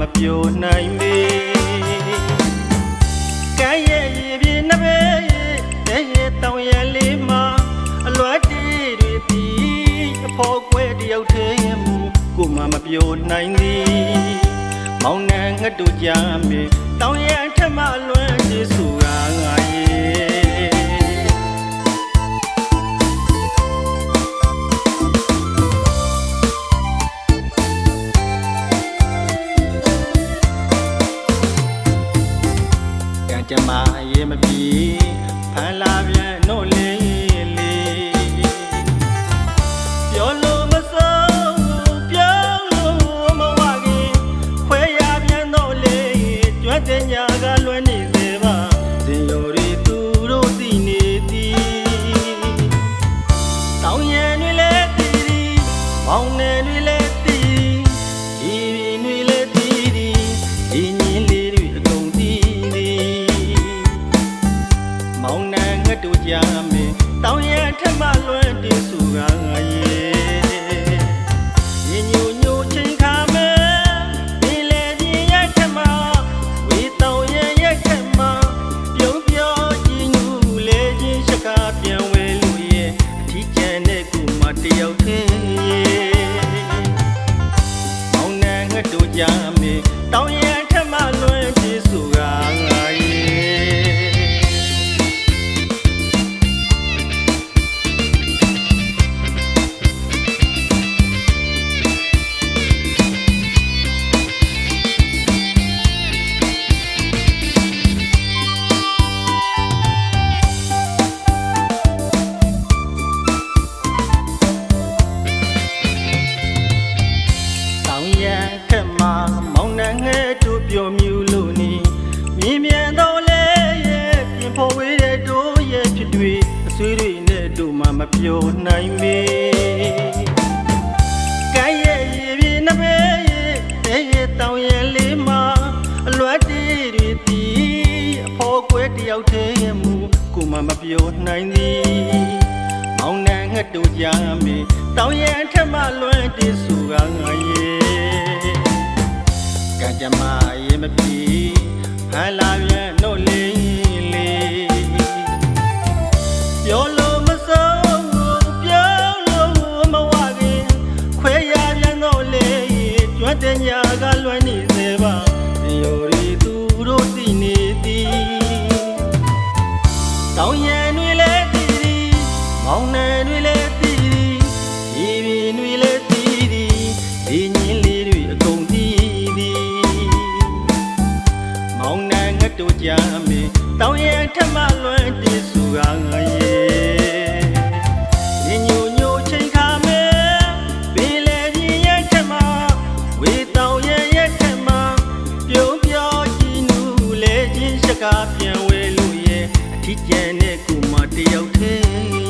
မပြိုနိုင်ပေကဲရဲ့ရည်ပြင်းနှပဲရဲ့တဲ့ရဲ့တောင်ရဲ့လေးမှာအလွတ်တီတွေတီအဖို့ကွဲတယောက်သေးမူကိုမှမပြိုနိုင်သည်မောင်နှံငှက်တို့ကြမေတောင်ရဲ့ထက်မှလွမ်း ပြေဖန်လာပြန်တော့လေး မေတောင်းရထက်မှလွမ်းတေးစုကငါရဲ့ညညိုညို ပြောနိုင်မေကဲရဲ့ရေပြေနှပဲရဲ့တဲ့ရဲ့တောင်ရန်လေးမှာအလွတ်တီတွေတီအဖို့ကွဲတယောက်သေးရဲ့မူကိုမှမပြောနိုင်သည်မောင်နှံငှက်တို့ကြမေတောင်းရန်ထက်မှလွမ်းတေးစုကငါရဲ့ကံကြမ္မာရေမပြေဟန်လာ ညာကလွမ်းနေစေပါဒီယိုရီသူတို့သိနေသည်တောင်ရန်တွေလည်းတည်သည်မောင်နယ်တွေလည်းတည်သည်ဒီပင်တွေလည်းတည်သည်ဒီညင်းလေးတွေအကုန်တည်သည်မောင်နယ်ငှက်တို့ကြမေတောင်ရန်ထက်မှလွမ်းတည် ကားပြန်ဝဲလို့ရဲ့အထီးကျန်တဲ့ကူမတယောက်သေးရဲ့မောင်နှံငှက်တို့ကြ